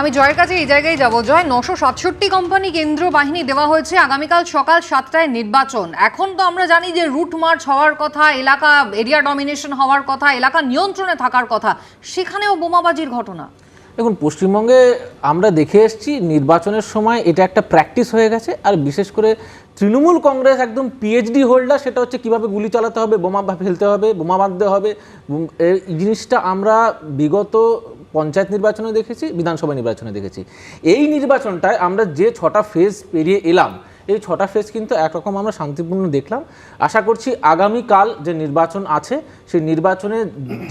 আমি জয়ের কাছে এই জায়গায় যাব। জয়, নশো সাতষট্টি কোম্পানি কেন্দ্র বাহিনী দেওয়া হয়েছে আগামীকাল সকাল সাতটায় নির্বাচন। এখন তো আমরা জানি যে রুট মার্চ হওয়ার কথা, এলাকা এরিয়া ডমিনেশন হওয়ার কথা, এলাকা নিয়ন্ত্রণে থাকার কথা, সেখানেও বোমাবাজির ঘটনা। দেখুন, পশ্চিমবঙ্গে আমরা দেখে এসেছি নির্বাচনের সময় এটা একটা প্র্যাকটিস হয়ে গেছে, আর বিশেষ করে তৃণমূল কংগ্রেস একদম পিএইচডি হোল্ডার সেটা হচ্ছে কীভাবে গুলি চালাতে হবে, বোমা ফেলতে হবে, বোমা বাঁধতে হবে এই জিনিসটা আমরা বিগত পঞ্চায়েত নির্বাচনে দেখেছি, বিধানসভা নির্বাচনে দেখেছি। এই নির্বাচনটায় আমরা যে ছটা ফেজ পেরিয়ে এলাম, এই ছটা ফেজ কিন্তু একরকম আমরা শান্তিপূর্ণ দেখলাম। আশা করছি আগামীকাল যে নির্বাচন আছে, সেই নির্বাচনে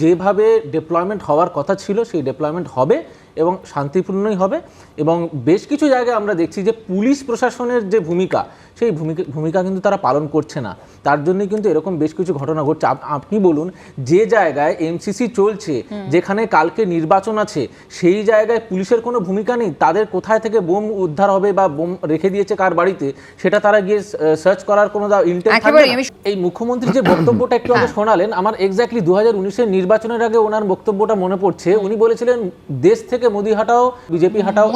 যেভাবে ডেপ্লয়মেন্ট হওয়ার কথা ছিল, সেই ডেপ্লয়মেন্ট হবে এবং শান্তিপূর্ণই হবে। এবং বেশ কিছু জায়গায় আমরা দেখছি যে পুলিশ প্রশাসনের যে ভূমিকা, সেই ভূমিকা ভূমিকা কিন্তু তারা পালন করছে না। তার জন্যই কিন্তু এরকম বেশ কিছু ঘটনা ঘটছে। আপনি বলুন যে জায়গায় এমসিসি চলছে যেখানে কালকে নির্বাচন আছে সেই জায়গায় পুলিশের কোনো ভূমিকা নেই? তাদের কোথায় থেকে বোম উদ্ধার হবে বা বোম রেখে দিয়েছে কার বাড়িতে? সেটা তারা গিয়ে সার্চ করার কোনো এই মুখ্যমন্ত্রী যে বক্তব্যটা একটু আগে শোনালেন আমার এক্স্যাক্টলি দু হাজার উনিশের নির্বাচনের আগে ওনার বক্তব্যটা মনে পড়ছে। উনি বলেছিলেন দেশ থেকে মোদি হাটাও বিজেপি হাটাও।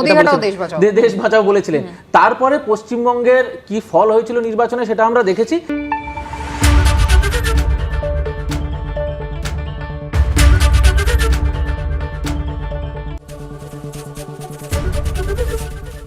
দেশ বাঁচাও। বলেছিলেন। তারপরে পশ্চিমবঙ্গের কি ফল হয়েছিল নির্বাচনে সেটা আমরা দেখেছি।